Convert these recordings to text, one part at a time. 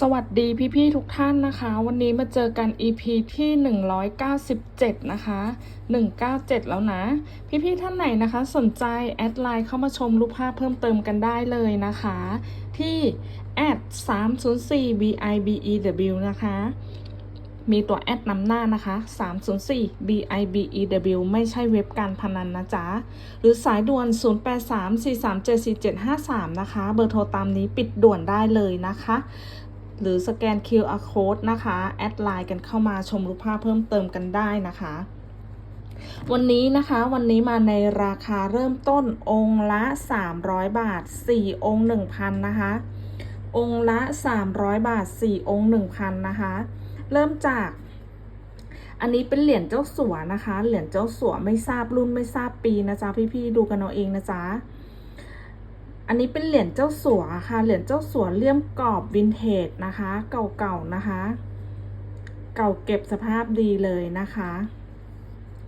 สวัสดีพี่ๆทุกท่านนะคะ วันนี้มาเจอกัน EP ที่ 197 นะคะ 197 แล้วนะ พี่ๆท่านไหนนะคะ สนใจแอดไลน์เข้ามาชมรูปภาพเพิ่มเติมกันได้เลยนะคะ ที่แอด304 bibew นะคะ มีตัวแอดนำหน้านะคะ 304 bibew ไม่ใช่เว็บการพนันนะจ๊ะ หรือสายด่วน 0834374753 นะคะ เบอร์โทรตามนี้ปิดด่วนได้เลยนะคะ หรือสแกน QR code นะคะ แอดไลน์กันเข้ามาชมรูปภาพเพิ่มเติมกันได้นะคะ วันนี้นะคะวันนี้มาในราคาเริ่มต้นองค์ละ 300 บาท 4 องค์ 1,000 นะคะ องค์ละ 300 บาท 4 องค์ 1,000 นะคะ เริ่มจากอันนี้เป็นเหรียญเจ้าสัวนะคะ เหรียญเจ้าสัวไม่ทราบรุ่นไม่ทราบปีนะจ๊ะพี่ๆดูกันเอาเองนะจ๊ะ อันนี้เป็นเหรียญเจ้าสัวค่ะ เหรียญเจ้าสัวเลี่ยมกรอบวินเทจนะคะ เก่าๆนะคะ เก่าเก็บสภาพดีเลยนะคะ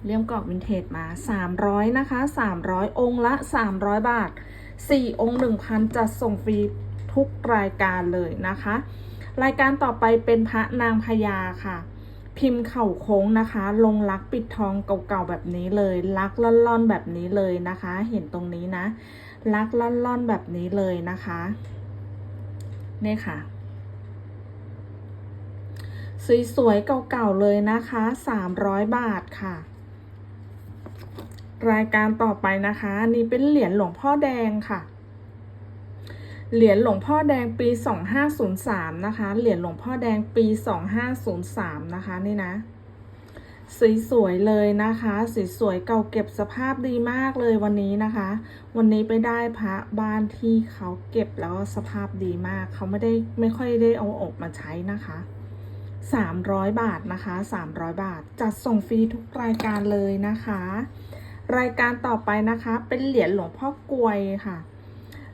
เลี่ยมกรอบวินเทจมา 300 นะคะ 300 องค์ละ 300 บาท 4 องค์ 1,000 จัดส่งฟรีทุกรายการเลยนะคะ รายการต่อไปเป็นพระนางพญาค่ะ พิมพ์เข่าโค้งนะคะ ลงลักปิดทองเก่าๆแบบนี้เลย ลักล่อนๆแบบนี้เลยนะคะ เห็นตรงนี้นะ ลักล่อนๆแบบนี้เลยนะคะนี่ค่ะ สวยๆเก่าๆเลยนะคะ 300 บาทค่ะ รายการต่อไปนะคะนนี้เป็นเหรียญหลวงพ่อแดงค่ะเหรียญหลวงพ่อแดงปี 2503 นะคะ เหรียญหลวงพ่อแดงปี 2503 นะคะ นี่นะ สวยๆเลยนะคะสวยๆเก่าเก็บสภาพดีมากเลยวันนี้นะคะ วันนี้ไปได้พระบ้านที่เขาเก็บแล้วสภาพดีมาก เขาไม่ได้ไม่ค่อยได้เอาออกมาใช้นะคะ300 บาทนะคะ 300 บาท จัดส่งฟรีทุกรายการเลยนะคะ รายการต่อไปนะคะ เป็นเหรียญหลวงพ่อกลวยค่ะ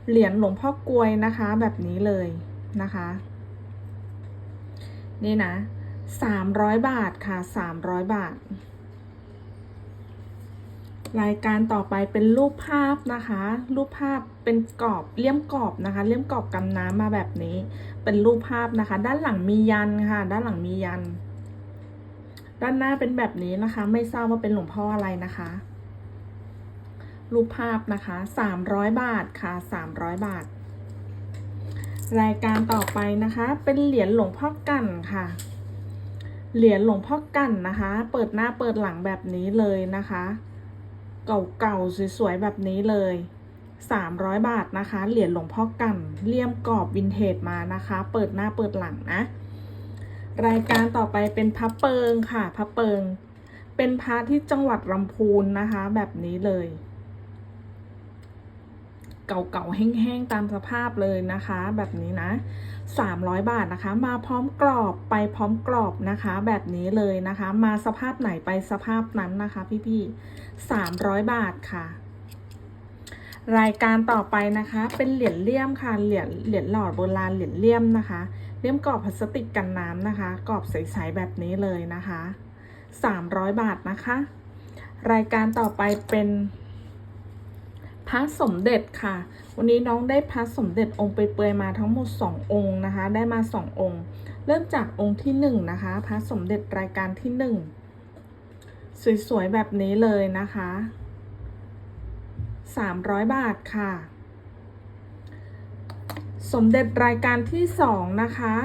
เหรียญหลวงพ่อกลวยนะคะ แบบนี้เลยนะคะ นี่นะ สามร้อยบาทค่ะสามร้อยบาท รายการต่อไปเป็นรูปภาพนะคะ รูปภาพเป็นกรอบเลี่ยมกรอบนะคะ เลี่ยมกรอบกำน้ำมาแบบนี้ เป็นรูปภาพนะคะ ด้านหลังมียันค่ะ ด้านหลังมียัน ด้านหน้าเป็นแบบนี้นะคะ ไม่ทราบว่าเป็นหลวงพ่ออะไรนะคะ รูปภาพนะคะสามร้อยบาทค่ะสามร้อยบาท รายการต่อไปนะคะ เป็นเหรียญหลวงพ่อกันค่ะ เหรียญหลวงพ่อกันนะคะ เปิดหน้าเปิดหลังแบบนี้เลยนะคะ เก่าๆสวยๆแบบนี้เลย 300 บาทนะคะ เหรียญหลวงพ่อกันเลี่ยมกรอบวินเทจมานะคะ เปิดหน้าเปิดหลังนะ รายการต่อไปเป็นพระเปิงค่ะพระเปิง เป็นพระที่จังหวัดลำพูนนะคะ แบบนี้เลย เก่าๆแห้งๆตามสภาพเลยนะคะ แบบนี้นะ 300 บาทนะคะ มาพร้อมกรอบไปพร้อมกรอบนะคะ แบบนี้เลยนะคะ มาสภาพไหนไปสภาพนั้นนะคะ พี่ๆ300 บาทค่ะ รายการต่อไปนะคะ เป็นเหรียญเลี่ยมค่ะเหรียญเหรียญหลอดโบราณเหรียญเลี่ยมนะคะ เลี่ยมกรอบพลาสติกกันน้ำนะคะ กรอบใสๆแบบนี้เลยนะคะ 300 บาทนะคะ รายการต่อไปเป็น พระสมเด็จค่ะ วันนี้น้องได้พระสมเด็จองค์เปยมาทั้งหมด 2 องค์นะคะ ได้มา 2 องค์ เริ่มจากองค์ที่ 1 นะคะ พระสมเด็จรายการที่ 1 สวยๆ แบบนี้เลยนะคะ 300 บาทค่ะ สมเด็จรายการที่ 2 นะคะ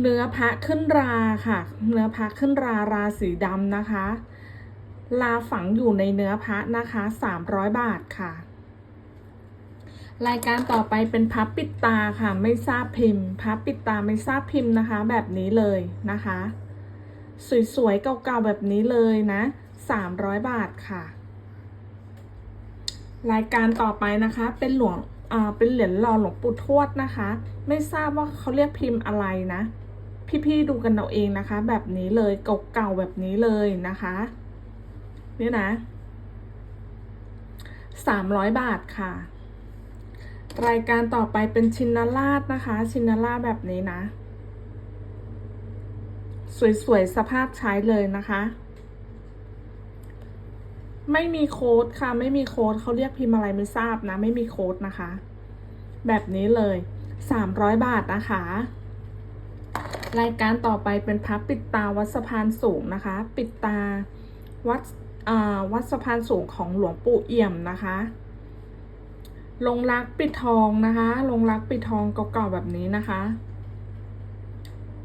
เนื้อพระขึ้นราค่ะ เนื้อพระขึ้นราราสีดำนะคะ ลาฝังอยู่ในเนื้อพระนะคะ300 บาทค่ะ รายการต่อไปเป็นพับปิดตาค่ะ ไม่ทราบพิมพ์พับปิดตาไม่ทราบพิมพ์นะคะ แบบนี้เลยนะคะ สวยๆเก่าๆแบบนี้เลยนะ 300 บาทค่ะ รายการต่อไปนะคะเป็นหลวงอ่าเป็นเหรียญหล่อหลวงปู่ทวดนะคะ ไม่ทราบว่าเขาเรียกพิมพ์อะไรนะ พี่ๆดูกันเอาเองนะคะ แบบนี้เลยเก่าๆแบบนี้เลยนะคะ นี่นะสามร้อยบาทค่ะ รายการต่อไปเป็นชินนาราชนะคะ ชินนาราชแบบนี้นะ สวยๆ สภาพใช้เลยนะคะ ไม่มีโค้ดค่ะ ไม่มีโค้ดเขาเรียกพิมพ์อะไรไม่ทราบนะ ไม่มีโค้ดนะคะ แบบนี้เลย300บาทนะคะ รายการต่อไปเป็นพระปิดตาวัดสะพานสูงนะคะ ปิดตาวัด วัดสะพานสูงของหลวงปู่เอี่ยมนะคะลงรักปิดทองนะคะลงรักปิดทองเก่าๆแบบนี้นะคะ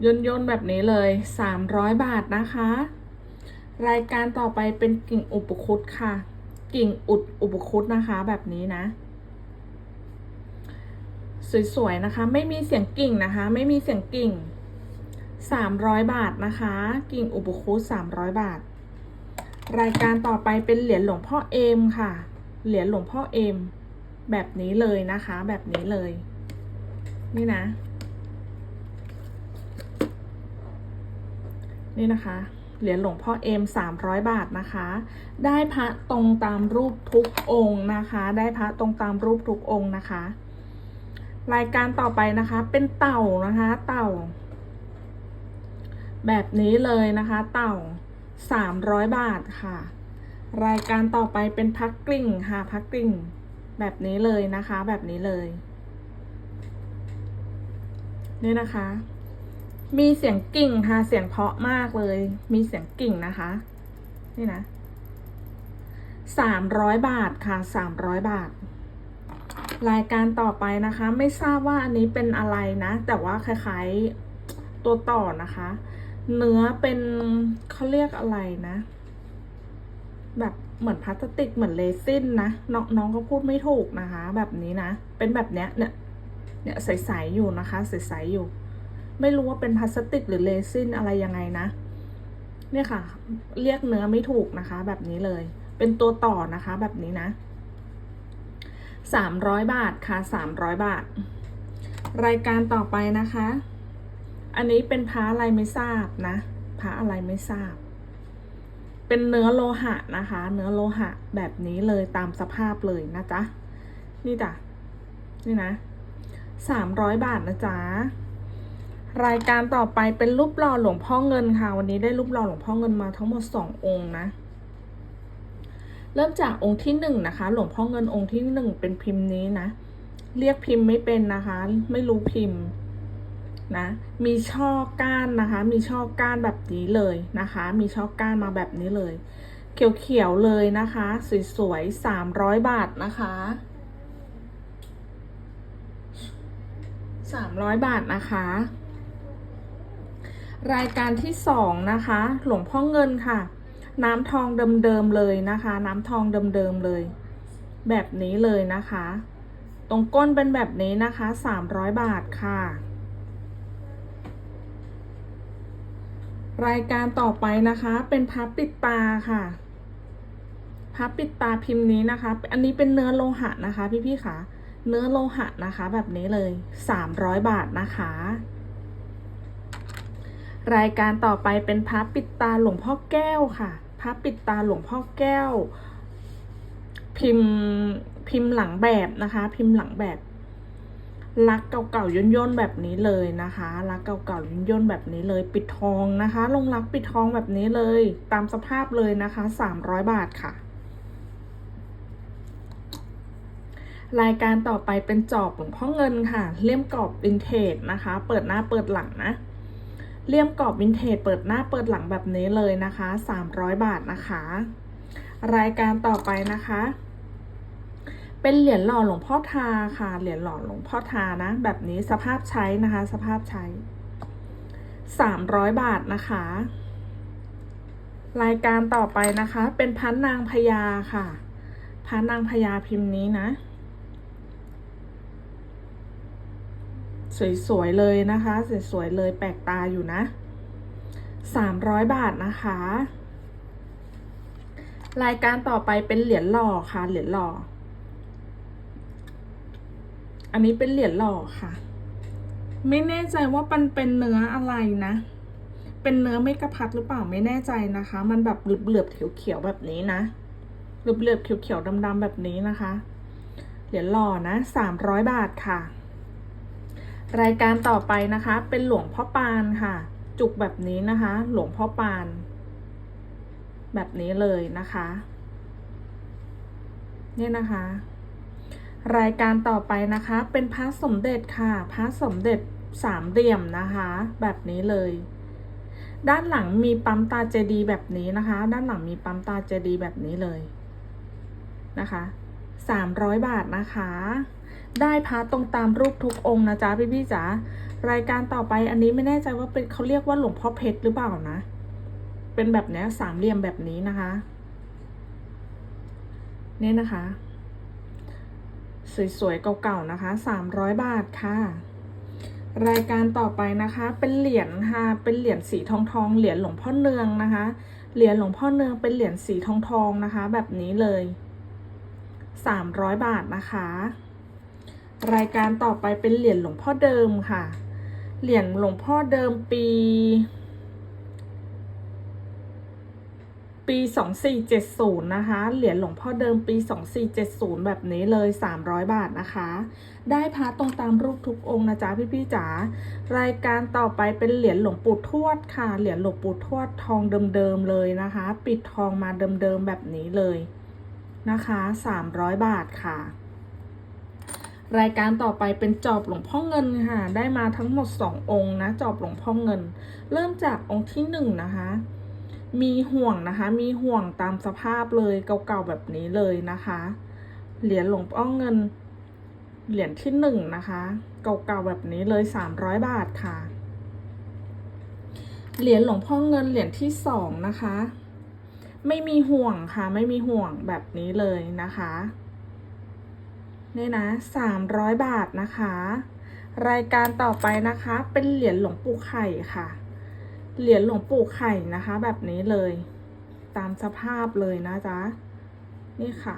ย่นย่นๆแบบนี้เลย 300 บาทนะคะ รายการต่อไปเป็นกิ่งอุปคุตค่ะ กิ่งอุดอุปคุตนะคะแบบนี้นะ สวยๆนะคะ ไม่มีเสียงกิ่งนะคะ ไม่มีเสียงกิ่ง 300 บาทนะคะ กิ่งอุปคุต300 บาท รายการต่อไปเป็นเหรียญหลวงพ่อเอมค่ะ เหรียญหลวงพ่อเอม แบบนี้เลยนะคะ แบบนี้เลย นี่นะ นี่นะคะ เหรียญหลวงพ่อเอมสามร้อยบาทนะคะ ได้พระตรงตามรูปทุกองค์นะคะ ได้พระตรงตามรูปทุกองค์นะคะ รายการต่อไปนะคะ เป็นเต่านะคะ เต่า แบบนี้เลยนะคะ เต่า สามร้อยบาทค่ะ รายการต่อไปเป็นพักกลิ่งค่ะพักกลิ่ง แบบนี้เลยนะคะ แบบนี้เลยนี่นะคะ มีเสียงกิ่งค่ะ เสียงเพาะมากเลย มีเสียงกิ่งนะคะ นี่นะสามร้อยบาทค่ะสามร้อยบาท รายการต่อไปนะคะ ไม่ทราบว่าอันนี้เป็นอะไรนะ แต่ว่าคล้ายๆตัวต่อนะคะ เนื้อเป็นเขาเรียกอะไรนะ แบบเหมือนพลาสติกเหมือนเรซินนะน้องน้องก็พูดไม่ถูกนะคะ แบบนี้นะ เป็นแบบเนี้ยเนี่ยเนี่ยใสๆอยู่นะคะใสๆอยู่ ไม่รู้ว่าเป็นพลาสติกหรือเรซินอะไรยังไงนะ เนี่ยค่ะ เรียกเนื้อไม่ถูกนะคะ แบบนี้เลย เป็นตัวต่อนะคะ แบบนี้นะสามร้อยบาทค่ะสามร้อยบาท รายการต่อไปนะคะ อันนี้เป็นพ้าอะไรไม่ทราบนะพ้าอะไรไม่ทราบ เป็นเนื้อโลหะนะคะ เนื้อโลหะแบบนี้เลยตามสภาพเลยนะจ๊ะ นี่จ้ะ นี่นะสามร้อยบาทนะจ๊ะ รายการต่อไปเป็นรูปหล่อหลวงพ่อเงินค่ะ วันนี้ได้รูปหล่อหลวงพ่อเงินมาทั้งหมดสององค์นะ เริ่มจากองค์ที่หนึ่งนะคะ หลวงพ่อเงินองค์ที่หนึ่งเป็นพิมพ์นี้นะ เรียกพิมพ์ไม่เป็นนะคะ ไม่รู้พิมพ์ นะมีช่อก้านนะคะ มีช่อก้านแบบนี้เลยนะคะ มีช่อก้านมาแบบนี้เลย เขียวๆเลยนะคะสวยๆสามร้อยบาทนะคะสามร้อยบาทนะคะ รายการที่สองนะคะ หลวงพ่อเงินค่ะ น้ำทองเดิมๆเลยนะคะ น้ำทองเดิมๆเลย แบบนี้เลยนะคะ ตรงก้นเป็นแบบนี้นะคะสามร้อยบาทค่ะ รายการต่อไปนะคะเป็นพับปิดตาค่ะพับปิดตาพิมพ์นี้นะคะ อันนี้เป็นเนื้อโลหะนะคะ พี่ๆค่ะ เนื้อโลหะนะคะ แบบนี้เลยสามร้อยบาทนะคะ รายการต่อไปเป็นพระปิดตาหลวงพ่อแก้วค่ะพระปิดตาหลวงพ่อแก้ว พิมพ์พิมพ์หลังแบบนะคะ พิมพ์หลังแบบ ลักเก่าๆย่นๆแบบนี้เลยนะคะลักเก่าๆย่นๆแบบนี้เลย ปิดทองนะคะ ลงลักปิดทองแบบนี้เลย ตามสภาพเลยนะคะสามร้อยบาทค่ะ รายการต่อไปเป็นจอบหลวงพ่อเงินค่ะ เลี่ยมกรอบวินเทจนะคะ เปิดหน้าเปิดหลังนะเลี่ยมกรอบวินเทจเปิดหน้าเปิดหลังแบบนี้เลยนะคะ 300 บาทนะคะ รายการต่อไปนะคะ เป็นเหรียญหล่อหลวงพ่อทาค่ะ เหรียญหล่อหลวงพ่อทานะ แบบนี้สภาพใช้นะคะ สภาพใช้300บาทนะคะ รายการต่อไปนะคะ เป็นพันนางพญาค่ะพันนางพญาพิมพ์นี้นะ สวยๆเลยนะคะ สวยๆเลยแปลกตาอยู่นะสามร้อยบาทนะคะ รายการต่อไปเป็นเหรียญหล่อค่ะ เหรียญหล่อ อันนี้เป็นเหรียญหล่อค่ะ ไม่แน่ใจว่ามันเป็นเนื้ออะไรนะ เป็นเนื้อไม่กระพัดหรือเปล่าไม่แน่ใจนะคะ มันแบบเหลือบๆเขียวๆแบบนี้นะเหลือบๆเขียวๆดำๆแบบนี้นะคะ เหรียญหล่อนะสามร้อยบาทค่ะ รายการต่อไปนะคะ เป็นหลวงพ่อปานค่ะ จุกแบบนี้นะคะ หลวงพ่อปาน แบบนี้เลยนะคะ เนี่ยนะคะ รายการต่อไปนะคะ เป็นพระสมเด็จค่ะพระสมเด็จสามเหลี่ยมนะคะ แบบนี้เลย ด้านหลังมีปั๊มตาเจดีแบบนี้นะคะ ด้านหลังมีปั๊มตาเจดีแบบนี้เลยนะคะสามร้อยบาทนะคะ ได้พระตรงตามรูปทุกองค์นะจ๊ะพี่พี่จ๋ารายการต่อไปอันนี้ไม่แน่ใจว่าเป็นเขาเรียกว่าหลวงพ่อเพชรหรือเปล่านะ เป็นแบบนี้สามเหลี่ยมแบบนี้นะคะ เนี่ยนะคะ สวยๆเก่าๆนะคะ 300 บาทค่ะ รายการต่อไปนะคะ เป็นเหรียญค่ะ เป็นเหรียญสีทองทองๆเหรียญหลวงพ่อเนืองนะคะ เหรียญหลวงพ่อเนืองเป็นเหรียญสีทองทองๆนะคะ แบบนี้เลย 300 บาทนะคะ รายการต่อไปเป็นเหรียญหลวงพ่อเดิมค่ะ เหรียญหลวงพ่อเดิมปี ปี 2470 นะคะ เหรียญหลวงพ่อเดิมปี 2470 แบบนี้เลย 300 บาทนะคะ ได้พระตรงตามรูปทุกองค์นะจ๊ะพี่ๆจ๋ารายการต่อไปเป็นเหรียญหลวงปู่ทวดค่ะ เหรียญหลวงปู่ทวดทองเดิมๆเลยนะคะ ปิดทองมาเดิมๆแบบนี้เลยนะคะ 300 บาทค่ะรายการต่อไปเป็นจอบหลวงพ่อเงินค่ะ ได้มาทั้งหมด 2 องค์นะ จอบหลวงพ่อเงิน เริ่มจากองค์ที่ 1 นะคะ มีห่วงนะคะ มีห่วงตามสภาพเลยเก่าๆแบบนี้เลยนะคะ เหรียญหลวงพ่อเงิน เหรียญที่หนึ่งนะคะ เก่าๆแบบนี้เลยสามร้อยบาทค่ะ เหรียญหลวงพ่อเงินเหรียญที่สองนะคะ ไม่มีห่วงค่ะ ไม่มีห่วงแบบนี้เลยนะคะนี่นะสามร้อยบาทนะคะ รายการต่อไปนะคะ เป็นเหรียญหลวงปู่ไข่ค่ะ เหรียญหลวงปู่ไข่นะคะ แบบนี้เลย ตามสภาพเลยนะจ๊ะ นี่ค่ะ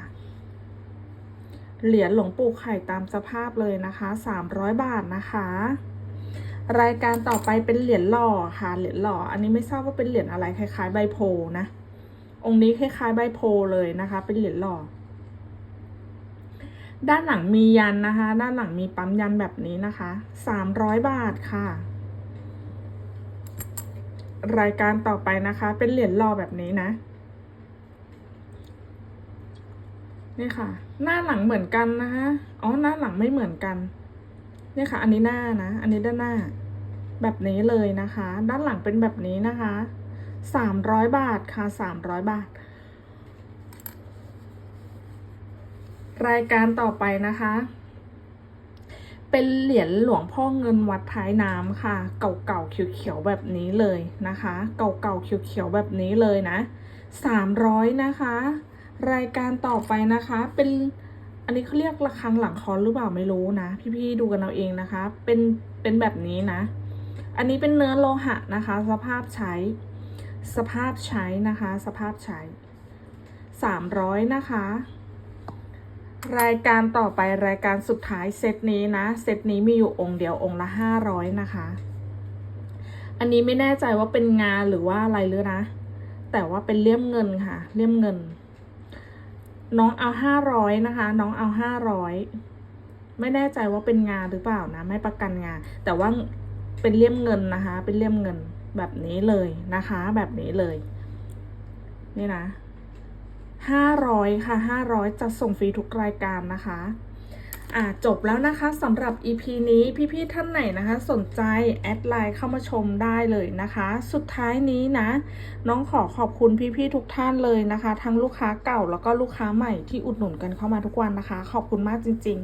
เหรียญหลวงปู่ไข่ตามสภาพเลยนะคะสามร้อยบาทนะคะ รายการต่อไปเป็นเหรียญหล่อค่ะ เหรียญหล่อ อันนี้ไม่ทราบว่าเป็นเหรียญอะไรคล้าย ๆ ใบโพนะ องค์นี้คล้ายๆใบโพลเลยนะคะ เป็นเหรียญหล่อด้านหลังมียันนะคะ ด้านหลังมีปั๊มยันแบบนี้นะคะสามร้อยบาทค่ะ รายการต่อไปนะคะ เป็นเหรียญหล่อแบบนี้นะ นี่ค่ะ หน้าหลังเหมือนกันนะคะอ๋อหน้าหลังไม่เหมือนกันนี่ค่ะ อันนี้หน้านะ อันนี้ด้านหน้า แบบนี้เลยนะคะ ด้านหลังเป็นแบบนี้นะคะสามร้อยบาทค่ะสามร้อยบาท รายการต่อไปนะคะ เป็นเหรียญหลวงพ่อเงินวัดท้ายน้ำค่ะ เก่าๆเขียวๆแบบนี้เลยนะคะ เก่าๆเขียวๆแบบนี้เลยนะสามร้อยนะคะ รายการต่อไปนะคะ เป็นอันนี้เขาเรียกระฆังหลังคอนหรือเปล่าไม่รู้นะ พี่ๆดูกันเอาเองนะคะ เป็นเป็นแบบนี้นะ อันนี้เป็นเนื้อโลหะนะคะ สภาพใช้ สภาพใช้นะคะ สภาพใช้สามร้อยนะคะ รายการต่อไปรายการสุดท้ายเซตนี้นะ เซตนี้มีอยู่องค์เดียวองค์ละห้าร้อยนะคะ อันนี้ไม่แน่ใจว่าเป็นงานหรือว่าอะไรหรือนะ แต่ว่าเป็นเลี่ยมเงินค่ะ เลี่ยมเงิน น้องเอาห้าร้อยนะคะ น้องเอาห้าร้อยไม่แน่ใจว่าเป็นงานหรือเปล่านะ ไม่ประกันงาน แต่ว่าเป็นเลี่ยมเงินนะคะ เป็นเลี่ยมเงินแบบนี้เลยนะคะ แบบนี้เลย นี่นะ ห้าร้อยค่ะห้าร้อยจะส่งฟรีทุกรายการนะคะอ่าจบแล้วนะคะสำหรับ EP นี้พี่ๆท่านไหนนะคะ สนใจแอดไลน์เข้ามาชมได้เลยนะคะ สุดท้ายนี้นะ น้องขอขอบคุณพี่ๆทุกท่านเลยนะคะ ทั้งลูกค้าเก่าแล้วก็ลูกค้าใหม่ที่อุดหนุนกันเข้ามาทุกวันนะคะ ขอบคุณมากจริง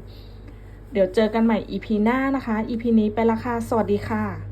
ๆ เดี๋ยวเจอกันใหม่ EP หน้านะคะ EP นี้ไปละค่ะสวัสดีค่ะ